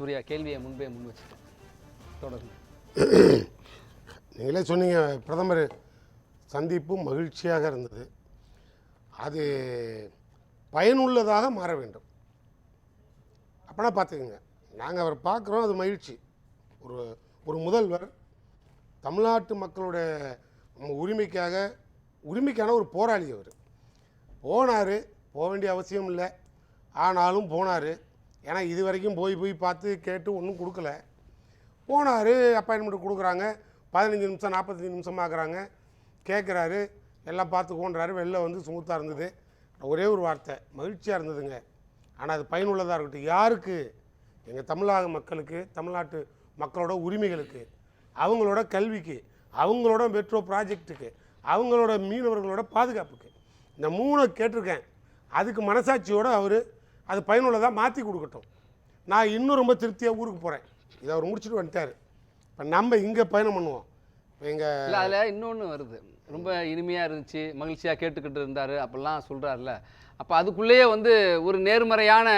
சூர்யா கேள்வியை முன்பே முன் வச்சுட்டேன். தொடர்ந்து. நீங்களே சொன்னீங்க பிரதமர் சந்திப்பு மகிழ்ச்சியாக இருந்தது. அது பயனுள்ளதாக மாற வேண்டும். அப்படின்னா பார்த்துக்கோங்க. நாங்கள் அவர் பார்க்குறோம் அது மகிழ்ச்சி. ஒரு ஒரு முதல்வர் தமிழ்நாட்டு மக்களுடைய உரிமைக்காக உரிமைக்கான ஒரு போராளி அவர். போனார் போக வேண்டிய அவசியம் இல்லை. ஆனாலும் போனார். ஏன்னா இது வரைக்கும் போய் போய் பார்த்து கேட்டு ஒன்றும் கொடுக்கல. போனார் அப்பாயின்மெண்ட் கொடுக்குறாங்க. பதினஞ்சு நிமிஷம் நாற்பத்தஞ்சு நிமிஷம் ஆக்குறாங்க கேட்குறாரு எல்லாம் பார்த்துக்கோன்றாரு வெளில வந்து சுமூத்தாக இருந்தது. ஒரே ஒரு வார்த்தை மகிழ்ச்சியாக இருந்ததுங்க. ஆனால் அது பயனுள்ளதாக இருக்கட்டும். யாருக்கு? எங்கள் தமிழக மக்களுக்கு தமிழ்நாட்டு மக்களோட உரிமைகளுக்கு அவங்களோட கல்விக்கு அவங்களோட மெட்ரோ ப்ராஜெக்ட்டுக்கு அவங்களோட மீனவர்களோட பாதுகாப்புக்கு. இந்த மூணை கேட்டிருக்கேன். அதுக்கு மனசாட்சியோடு அவர் அது பயனுள்ளதாக மாற்றி கொடுக்கட்டும். நான் இன்னும் ரொம்ப திருப்தியாக ஊருக்கு போகிறேன் இதை அவர் முடிச்சுட்டு வந்துட்டார். இப்போ நம்ம இங்கே பயணம் பண்ணுவோம். இப்போ எங்கள் இல்லை அதில் இன்னொன்று வருது. ரொம்ப இனிமையாக இருந்துச்சு மகிழ்ச்சியாக கேட்டுக்கிட்டு இருந்தார் அப்படிலாம் சொல்கிறாருல அப்போ அதுக்குள்ளேயே வந்து ஒரு நேர்மறையான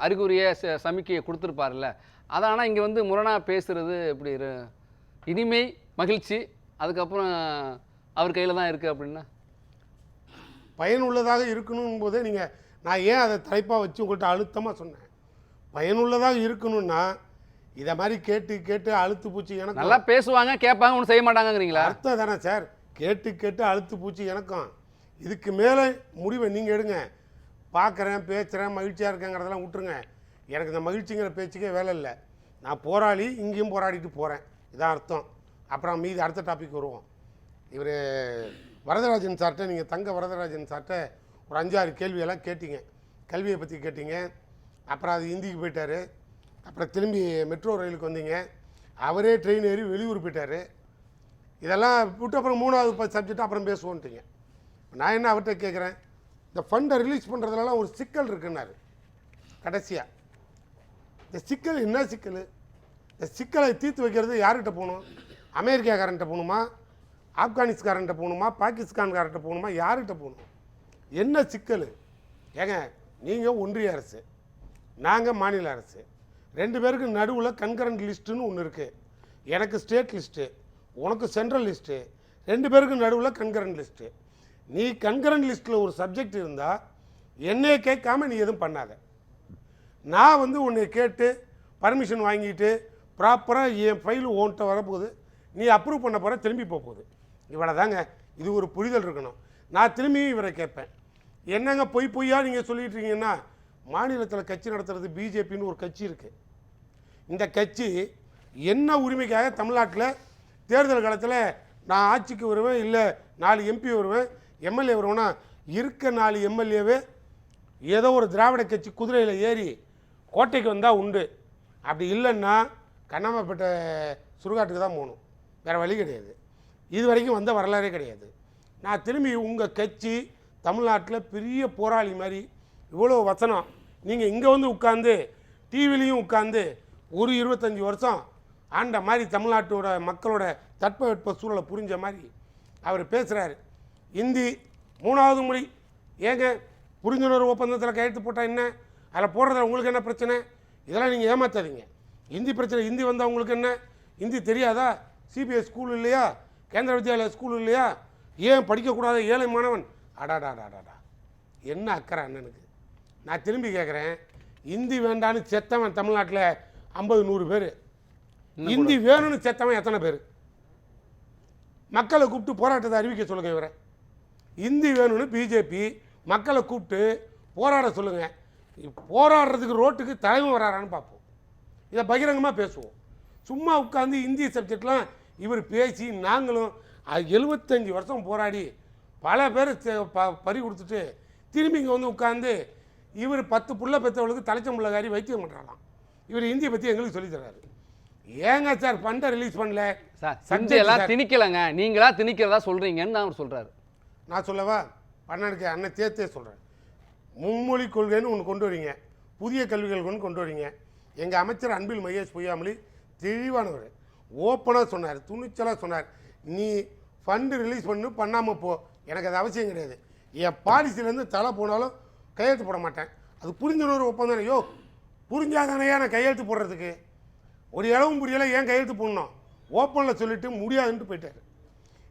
அறிகுறியை ச- சமிக்கையை கொடுத்துருப்பார்ல. அதை ஆனால் இங்கே வந்து முரணாக பேசுறது இப்படி இனிமை மகிழ்ச்சி அதுக்கப்புறம் அவர் கையில் தான் இருக்குது அப்படின்னா? பயனுள்ளதாக இருக்கணும் போதே நீங்கள் நான் ஏன் அதை தலைப்பாக வச்சு உங்கள்கிட்ட அழுத்தமாக சொன்னேன்? பயனுள்ளதாக இருக்கணும்னா இதை மாதிரி கேட்டு கேட்டு அழுத்து பூச்சி எனக்கு நல்லா பேசுவாங்க கேட்பாங்க ஒன்றும் செய்ய மாட்டாங்கங்கிறீங்களா? அர்த்தம் தானே சார். கேட்டு கேட்டு அழுத்து பூச்சி எனக்கும். இதுக்கு மேலே முடிவை நீங்கள் எடுங்க. பார்க்குறேன் பேசுகிறேன் மகிழ்ச்சியாக இருக்கேங்கிறதெல்லாம் விட்டுருங்க. எனக்கு இந்த மகிழ்ச்சிங்கிற பேச்சுக்கே வேலை இல்லை. நான் போராளி இங்கேயும் போராடிட்டு போகிறேன் இதான் அர்த்தம். அப்புறம் மீதி அடுத்த டாபிக் வருவோம். இவர் வரதராஜன் சார்கிட்ட நீங்கள் தங்க வரதராஜன் சார்கிட்ட ஒரு அஞ்சாறு கேள்வியெல்லாம் கேட்டீங்க. கல்வியை பற்றி கேட்டீங்க. அப்புறம் அது ஹிந்திக்கு போயிட்டார். அப்புறம் திரும்பி மெட்ரோ ரயிலுக்கு வந்தீங்க. அவரே ட்ரெயின் ஏறி வெளியூர் போயிட்டார். இதெல்லாம் விட்டு அப்புறம் மூணாவது சப்ஜெக்ட் அப்புறம் பேசுவோன்ட்டீங்க. நான் என்ன அவர்கிட்ட கேட்குறேன் இந்த ஃபண்டை ரிலீஸ் பண்ணுறதுலலாம் ஒரு சிக்கல் இருக்குன்னாரு. கடைசியாக இந்த சிக்கல் என்ன சிக்கல்? இந்த சிக்கலை தீர்த்து வைக்கிறது யார்கிட்ட போகணும்? அமெரிக்காக்காரன்ட்ட போகணுமா? ஆப்கானிஸ்காரன்ட்ட போகணுமா? பாகிஸ்தான்காரன்ட்ட போகணுமா? யார்கிட்ட போகணும்? என்ன சிக்கல்? ஏங்க நீங்கள் ஒன்றிய அரசு நாங்கள் மாநில அரசு. ரெண்டு பேருக்கு நடுவில் கன்கரண்ட் லிஸ்ட்டுன்னு ஒன்று இருக்குது எனக்கு ஸ்டேட் லிஸ்ட்டு உனக்கு சென்ட்ரல் லிஸ்ட்டு. ரெண்டு பேருக்கு நடுவில் கன்கரண்ட் லிஸ்ட்டு. நீ கன்கரண்ட் லிஸ்ட்டில் ஒரு சப்ஜெக்ட் இருந்தால் என்னையே கேட்காம நீ எதுவும் பண்ணாத. நான் வந்து உன்னை கேட்டு பர்மிஷன் வாங்கிட்டு ப்ராப்பராக என் ஃபைல் ஓன்ட்ட வரப்போகுது. நீ அப்ரூவ் பண்ண போகிற திரும்பி போக போகுது. இவ்வளோ தாங்க இது ஒரு புரிதல் இருக்கணும். நான் திரும்பியும் இவரை கேட்பேன். என்னங்க பொய் பொய்யா நீங்கள் சொல்லிட்டு இருக்கீங்கன்னா மாநிலத்தில் கட்சி நடத்துறது பிஜேபின்னு ஒரு கட்சி இருக்குது இந்த கட்சி என்ன உரிமைக்காக தமிழ்நாட்டில் தேர்தல் காலத்தில் நான் ஆட்சிக்கு வருவேன் இல்லை நாலு எம்பி வருவேன் எம்எல்ஏ வருவேன்னா இருக்க நாலு எம்எல்ஏவே ஏதோ ஒரு திராவிட கட்சி குதிரையில் ஏறி கோட்டைக்கு வந்தால் உண்டு. அப்படி இல்லைன்னா கண்ணாமப்பட்ட சுடுகாட்டுக்கு தான் போகணும். வேறு வழி கிடையாது. இது வரைக்கும் வந்த வரலாறே கிடையாது. நான் திரும்பி உங்கள் கட்சி தமிழ்நாட்டில் பெரிய போராளி மாதிரி இவ்வளோ வசனம். நீங்கள் இங்கே வந்து உட்காந்து டிவிலையும் உட்காந்து ஒரு இருபத்தஞ்சி வருஷம் ஆண்ட மாதிரி தமிழ்நாட்டோட மக்களோட தட்பவெட்ப சூழலை புரிஞ்ச மாதிரி அவர் பேசுகிறாரு இந்தி மூணாவது மொழி. ஏங்க? புரிந்துணர்வு ஒப்பந்தத்தில் கையெழுத்து போட்டால் என்ன? அதில் போடுறதுல உங்களுக்கு என்ன பிரச்சனை? இதெல்லாம் நீங்கள் ஏமாத்தாதீங்க. ஹிந்தி பிரச்சனை ஹிந்தி வந்தால் உங்களுக்கு என்ன? ஹிந்தி தெரியாதா? சிபிஎஸ் ஸ்கூல் இல்லையா? கேந்திர வித்யாலயா ஸ்கூல் இல்லையா? ஏன் படிக்கக்கூடாத ஏழை மாணவன் அடாடாடாடாடா என்ன அக்கறை அண்ணனுக்கு? நான் திரும்பி கேட்குறேன் ஹிந்தி வேண்டான்னு செத்தவன் தமிழ்நாட்டில் ஐம்பது நூறு பேர். ஹிந்தி வேணும்னு செத்தவன் எத்தனை பேர்? மக்களை கூப்பிட்டு போராட்டத்தை அறிவிக்க சொல்லுங்க இவரை. இந்தி வேணும்னு பிஜேபி மக்களை கூப்பிட்டு போராட சொல்லுங்க. போராடுறதுக்கு ரோட்டுக்கு தலைமை வராரான்னு பார்ப்போம். இதை பகிரங்கமாக பேசுவோம். சும்மா உட்காந்து இந்தி சப்ஜெக்ட்லாம் இவர் பேசி நாங்களும் எழுபத்தஞ்சி வருஷம் போராடி பல பேர் ப- பறி கொடுத்துட்டு திரும்பி இங்கே வந்து உட்காந்து இவர் பத்து புள்ள பெற்றவளுக்கு தலைச்சம் புள்ளகாரி வைத்தியம் பண்ணுறாராம் இவர் இந்தியை பற்றி எங்களுக்கு சொல்லித் தர்றாரு. ஏங்க சார் ஃபண்டை ரிலீஸ் பண்ணல? Sir sir. திணிக்கலைங்க. நீங்களா திணிக்கிறதா சொல்கிறீங்கன்னு தான் அவர் சொல்கிறாரு நான் சொல்லவா? பண்ணனுக்கு அண்ணன் சேர்த்தே சொல்கிறேன் மும்மொழி கொள்கைன்னு ஒன்று கொண்டு வரீங்க. புதிய கல்விகள் கொண்டு கொண்டு வரீங்க. எங்கள் அமைச்சர் அன்பில் மகேஷ் பொய்யாமொழி தெளிவானவர். ஓப்பனாக சொன்னார் துணிச்சலாக சொன்னார். நீ ஃபண்டு ரிலீஸ் பண்ணு பண்ணாமல் போ. எனக்கு அது அவசியம் கிடையாது. என் பாலிசிலேருந்து தலை போனாலும் கையெழுத்து போட மாட்டேன். அது புரிஞ்சுணர்வு ஒப்பந்தம் யோ புரிஞ்சாதானையா நான் கையெழுத்து போடுறதுக்கு? ஒரு இளவும் புரியலை ஏன் கையெழுத்து போடணும்? ஓப்பனில் சொல்லிட்டு முடியாதுன்ட்டு போயிட்டாரு.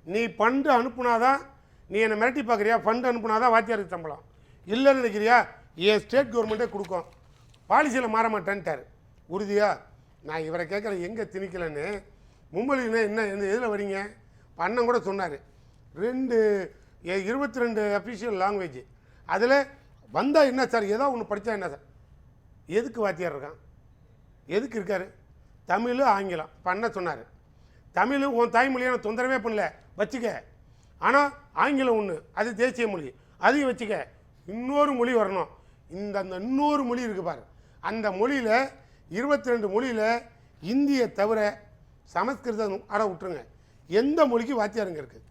நீ ஃபண்டு அனுப்புனாதான் நீ என்னை மிரட்டி பார்க்குறியா? ஃபண்டு அனுப்புனாதான் வாத்தியாருக்கு சம்பளம். இல்லைன்னு நினைக்கிறியா? என் ஸ்டேட் கவர்மெண்ட்டே கொடுக்கும். பாலிசியில் மாற மாட்டேன்ட்டார். உறுதியா? நான் இவரை கேட்குறேன் எங்கே திணிக்கலன்னு மும்பலின்னு என்ன எந்த இதில் வரீங்க? இப்ப அண்ணன் கூட சொன்னார். ரெண்டு இருபத்தி ரெண்டு அஃபிஷியல் லாங்குவேஜ் அதில் வந்தால் என்ன சார்? ஏதோ ஒன்று படித்தா என்ன சார்? எதுக்கு வாத்தியார் இருக்கான்? எதுக்கு இருக்கார்? தமிழ் ஆங்கிலம். பண்ண சொன்னார். தமிழ் உன் தாய்மொழியை நான் தொந்தரவே பண்ணல வச்சுக்க. ஆனால் ஆங்கிலம் ஒன்று அது தேசிய மொழி. அதையும் வச்சுக்க. இன்னொரு மொழி வரணும். இந்த அந்த இன்னொரு மொழி இருக்கு பாரு. அந்த மொழியில் இருபத்தி ரெண்டு மொழியில் இந்தியை தவிர சமஸ்கிருதம் அட விட்டுருங்க. எந்த மொழிக்கு வாத்தியாருங்க இருக்குது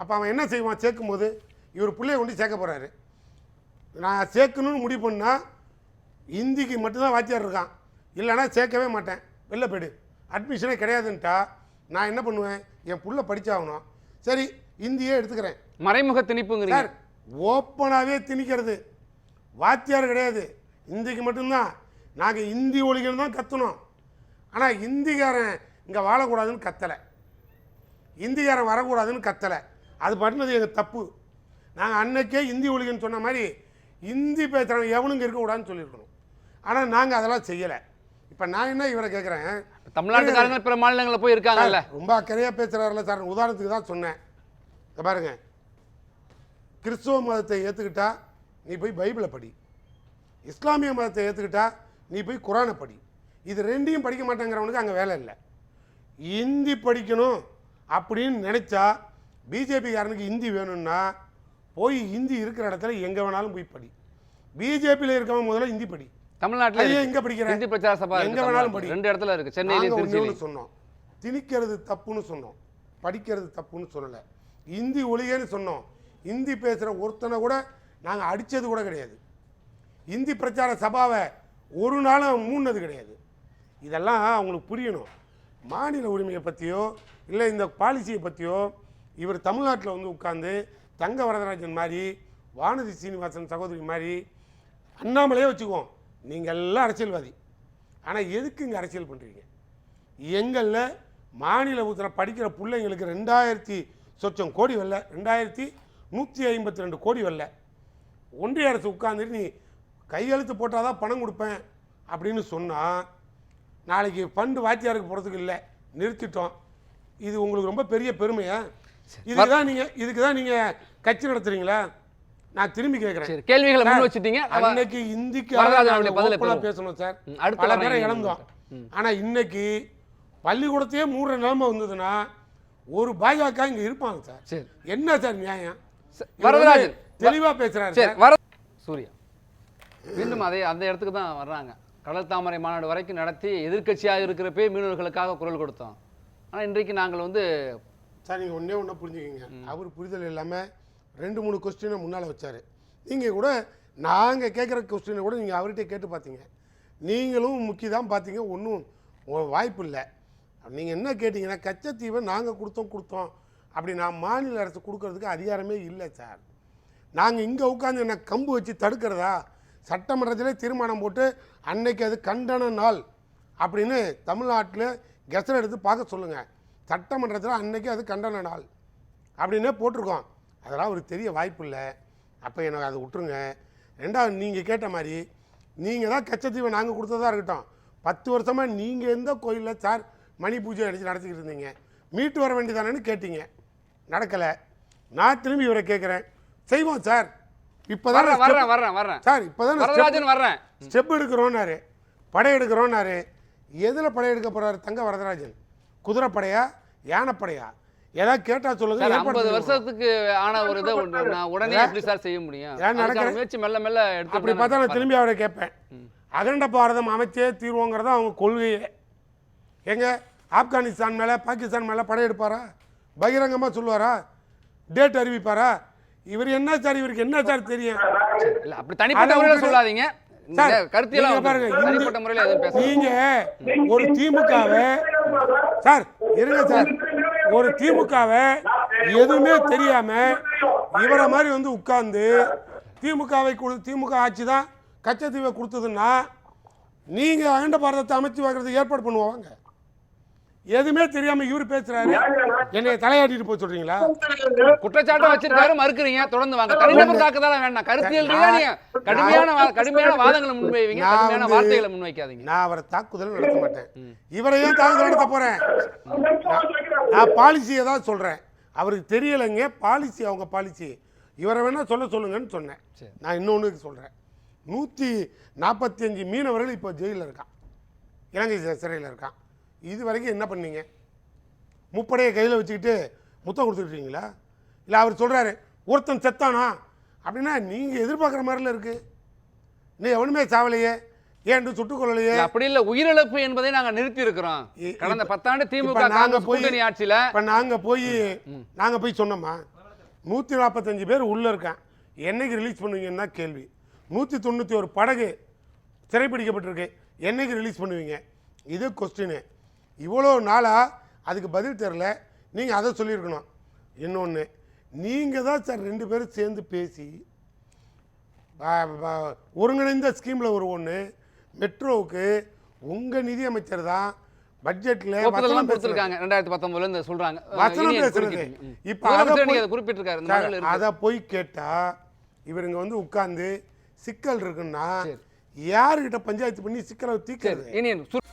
அப்போ அவன் என்ன செய்வான்? சேர்க்கும் போது இவர் பிள்ளைய கொண்டு சேர்க்க போகிறாரு நான் சேர்க்கணும்னு முடிவு பண்ணால் இந்திக்கு மட்டும்தான் வாத்தியார் இருக்கான். இல்லைன்னா சேர்க்கவே மாட்டேன். வெளில போயிடு. அட்மிஷனே கிடையாதுன்ட்டா நான் என்ன பண்ணுவேன்? என் புள்ள படிச்சாகணும். சரி இந்தியே எடுத்துக்கிறேன். மறைமுக திணிப்புங்கிறீங்க. சார் ஓப்பனாகவே திணிக்கிறது. வாத்தியார் கிடையாது. இந்திக்கு மட்டும்தான். நாங்கள் இந்தி ஒழிகன்னு தான் கத்தணும் ஆனால் இந்திக்காரன் இங்கே வாழக்கூடாதுன்னு கத்தலை. இந்திக்காரன் வரக்கூடாதுன்னு கத்தலை. அது பண்ணினது எங்கள் தப்பு. நாங்கள் அன்னைக்கே இந்தி ஒழிகன்னு சொன்ன மாதிரி இந்தி பேசுகிறவங்க எவனுங்க இருக்கக்கூடாதுன்னு சொல்லியிருக்கணும். ஆனால் நாங்கள் அதெல்லாம் செய்யலை. இப்போ நான் என்ன இவரை கேட்குறேன் தமிழ்நாட்டுக்காரங்க பிற மாநிலங்களில் போய் இருக்காங்கல்ல. ரொம்ப அக்கறையாக பேசுகிறாருல சார். உதாரணத்துக்கு தான் சொன்னேன். இங்க பாருங்க. கிறிஸ்துவ மதத்தை ஏற்றுக்கிட்டா நீ போய் பைபிளை படி. இஸ்லாமிய மதத்தை ஏற்றுக்கிட்டா நீ போய் குரானை படி. இது ரெண்டையும் படிக்க மாட்டேங்கிறவனுக்கு அங்கே வேலை இல்லை. ஹிந்தி படிக்கணும் அப்படின்னு நினச்சா பிஜேபிக்காரனுக்கு ஹிந்தி வேணும்னா போய் ஹிந்தி இருக்கிற இடத்துல எங்கே வேணாலும் போய் படி. பிஜேபியில் இருக்கவன் முதல்ல ஹிந்தி படி. தமிழ்நாட்டுல. எங்க படிக்கிற? இந்தி பிரச்சார சபா எங்க வேணாலும். படி. ரெண்டு இடத்துல இருக்கு. நாங்க சென்னையிலையும் ஒண்ணே திருச்சியிலையும். ஒண்ணு சொன்னோம். திணிக்கிறது தப்புன்னு சொன்னோம். படிக்கிறது தப்புன்னு சொல்லலை. இந்தி ஒழிகன்னு சொன்னோம். இந்தி பேசுகிற ஒருத்தனை கூட நாங்கள் அடித்தது கூட கிடையாது. இந்தி பிரச்சார சபாவை ஒரு நாளும் மூணது கிடையாது. இதெல்லாம் அவங்களுக்கு புரியணும். மாநில உரிமையை பற்றியோ இல்லை இந்த பாலிசியை பற்றியோ இவர் தமிழ்நாட்டில் வந்து உட்காந்து தங்க வரதராஜன் மாதிரி வானதி சீனிவாசன் சகோதரி மாதிரி அண்ணாமலையே வச்சுக்குவோம். நீங்கள் எல்லாம் அரசியல்வாதி. ஆனால் எதுக்கு இங்கே அரசியல் பண்ணுறீங்க எங்களில் மாநில உத்தர படிக்கிற பிள்ளைங்களுக்கு ரெண்டாயிரத்தி சொச்சம் கோடி வரல. ரெண்டாயிரத்தி நூற்றி ஐம்பத்தி ரெண்டு கோடி வரல. ஒன்றிய அரசு உட்காந்துட்டு நீ கையெழுத்து போட்டால் தான் பணம் கொடுப்பேன் அப்படின்னு சொன்னால் நாளைக்கு ஃபண்டு வாத்தியாருக்கு போகிறதுக்கு இல்லை. நிறுத்திட்டோம். இது உங்களுக்கு ரொம்ப பெரிய பெருமையாக இதுக்கு தான் நீங்கள் இதுக்கு தான் நீங்கள் கட்சி நடத்துறீங்களா? நான் திரும்பி கேட்குறேன் கேள்விகளை முன் வச்சுட்டீங்க. அன்னைக்கு இந்திக்கு. பேசணும் சார். அடுத்த பல பேரை இழந்தோம். ம். ஆனா இன்னைக்கு பள்ளிக்கூடத்தையே மூடுற நிலைமை வந்ததுன்னா ஒரு பாஜக இங்க இருப்பாங்க சார். சரி. என்ன சார் நியாயம்? வரதராஜன். வந்து தெளிவா பேசுறாரு சரி வர சூர்யா மீண்டும் அதே அந்த இடத்துக்கு தான் வர்றாங்க. கடல் தாமரை மாநாடு வரைக்கும் நடத்தி எதிர்க்கட்சியாக இருக்கிறப்பே மீனவர்களுக்காக குரல் கொடுத்தோம். ஆனா இன்றைக்கு நாங்கள் வந்து சார் நீங்க ஒண்ணே ஒண்ணா புரிஞ்சுக்கங்க. அவர் புரிதல் இல்லாம ரெண்டு மூணு கொஸ்டினை முன்னால வச்சாரு. நீங்க கூட நாங்க கேட்குற கொஸ்டினை கூட நீங்க அவர்கிட்ட கேட்டு பார்த்தீங்க நீங்களும் முக்கி தான் பார்த்தீங்க ஒன்றும் வாய்ப்பு இல்லை. நீங்க என்ன கேட்டீங்கன்னா கச்சத்தீவை நாங்க கொடுத்தோம் கொடுத்தோம். அப்படி நான் மாநில அரசு கொடுக்கறதுக்கு அதிகாரமே இல்லை சார். நாங்கள் இங்கே உட்காந்து என்ன கம்பு வச்சு தடுக்கிறதா? சட்டமன்றத்திலே தீர்மானம் போட்டு அன்னைக்கு அது கண்டன நாள் அப்படின்னு தமிழ்நாட்டில் கெசட் எடுத்து பார்க்க சொல்லுங்கள் சட்டமன்றத்தில் அன்னைக்கு அது கண்டன நாள் அப்படின்னே போட்டிருக்கோம். அதெல்லாம் அவருக்கு தெரிய வாய்ப்பு இல்லை. அப்போ எனக்கு அதை விட்டுருங்க. ரெண்டாவது நீங்கள் கேட்ட மாதிரி நீங்கள் தான் கச்சத்தீவை நாங்கள் கொடுத்ததா இருக்கட்டும். பத்து வருஷமாக நீங்கள் எந்த கோயிலில் சார் மணி பூஜை அடித்து நடத்திக்கிட்டு இருந்தீங்க? மீட்டு வர வேண்டியதானேன்னு கேட்டீங்க. நடக்கலை. நான் திரும்பி இவரை கேட்குறேன் செய்வோம் சார். இப்போ வர்றேன் வர்றேன் வர்றேன் வர்றேன். சார் இப்போ வரதராஜன் வர்றேன். ஸ்டெப் எடுக்கிறோன்னாரு படை எடுக்கிறோன்னாரு எதில் படை எடுக்க போறாரு தங்க வரதராஜன்? குதிரைப்படையா யானைப்படையா? ஏதாவது கேட்டால் சொல்லுங்க ஐம்பது. வருஷத்துக்கு ஆன ஒரு இதை நான் உடனே எப்படி சார் செய்ய முடியும்? நடக்கிற- முயற்சி மெல்ல மெல்ல அப்படி பார்த்தா நான் எடுத்து திரும்பி அவரை கேட்பேன். அகண்ட பாரதம் அமைச்சே தீர்வோங்கிறத அவங்க கொள்கையே. எங்க? ஆப்கானிஸ்தான் மேலே பாகிஸ்தான் மேலே படையெடுப்பாரா பகிரங்கமாக சொல்லுவாரா? டேட் அறிவிப்பாரா? இவர் என்ன சார் இவருக்கு என்ன சார் தெரியும்? இல்ல அப்படி தனிப்பட்ட சொல்லாதீங்க. நீங்க ஒரு திமுகவை சார் இருங்க சார். ஒரு திமுகவை எதுவுமே தெரியாம இவரை மாதிரி வந்து உட்கார்ந்து திமுகவை திமுக ஆட்சி தான் கச்சத்தீவை கொடுத்ததுன்னா நீங்க அகண்ட பாரதத்தை அமைச்சு வைக்கிறது ஏற்பாடு பண்ணுவாங்க. எதுவுமே தெரியாம இவர் பேசுறாரு. என்னை தலையாட்டிட்டு போக சொல்றீங்களா? குற்றச்சாட்டை வச்சிருக்காரு மறுக்கிறீங்க. தொடர்ந்து வாங்க. தனிநபர் தாக்குதலாம் வேண்டாம். கருத்தியல் ரீதியா கடுமையான கடுமையான வாதங்களை முன்வைவீங்க கடுமையான வார்த்தைகளை முன்வைக்காதீங்க. நான் அவரை தாக்குதல் நடத்த மாட்டேன். இவரை ஏன் தாக்குதல் நடத்த போறேன்? நான் பாலிசியை தான் சொல்றேன். அவருக்கு தெரியலைங்க பாலிசி அவங்க பாலிசி. இவரை வேணா சொல்ல சொல்லுங்கன்னு சொன்னேன். நான் இன்னொன்று சொல்றேன். நூற்றி நாற்பத்தி அஞ்சு மீனவர்கள் இப்போ ஜெயிலில் இருக்கான். இலங்கை சிறையில் இருக்கான். இது வரைக்கும் என்ன பண்ணீங்க? முப்படையை கையில் வச்சுக்கிட்டு முத்தம் கொடுத்துக்கிட்டீங்களா? இல்லை அவர் சொல்கிறாரு ஒருத்தன் செத்தானா? அப்படின்னா நீங்கள் எதிர்பார்க்குற மாதிரில இருக்குது நீ எவனுமே சாவலையே ஏன் சுட்டுக் கொள்ளலையே அப்படி இல்ல உயிரிழப்பு என்பதை நாங்க நிறுத்தி இருக்கிறோம் கடந்த பத்தாண்டு திமுக இப்ப நாங்க காங்கிரஸ் போய் ஆட்சியில இப்போ நாங்கள் போய் நாங்கள் போய் சொன்னோமா? நூற்றி நாற்பத்தஞ்சு பேர் உள்ளே இருக்கான். என்னைக்கு ரிலீஸ் பண்ணுவீங்கன்னு தான் கேள்வி. நூற்றி தொண்ணூற்றி ஒரு படகு சிறைப்பிடிக்கப்பட்டிருக்கு. என்னைக்கு ரிலீஸ் பண்ணுவீங்க? இது கொஸ்டின் இவ்வளோ நாளாக அதுக்கு பதில் தெரில நீங்கள் அதை சொல்லியிருக்கணும். இன்னொன்று நீங்கள் தான் சார் ரெண்டு பேரும் சேர்ந்து பேசி ஒருங்கிணைந்த ஸ்கீமில் ஒரு ஒன்று மெட்ரோவுக்கு உங்கள் நிதி அமைச்சர் தான் பட்ஜெட்டில் ஒப்புதல்லாம் கொடுத்திருக்காங்க. ரெண்டாயிரத்தி பத்தொன்பதுல இருந்து சொல்றாங்க. வசனம் பேசுறது. இப்ப அதை குறிப்பிட்டிருக்காரு. இந்த. அதை போய் கேட்டா இவருங்க வந்து உட்கார்ந்து சிக்கல் இருக்குன்னா. யாருக்கிட்ட பஞ்சாயத்து பண்ணி சிக்கலை சு-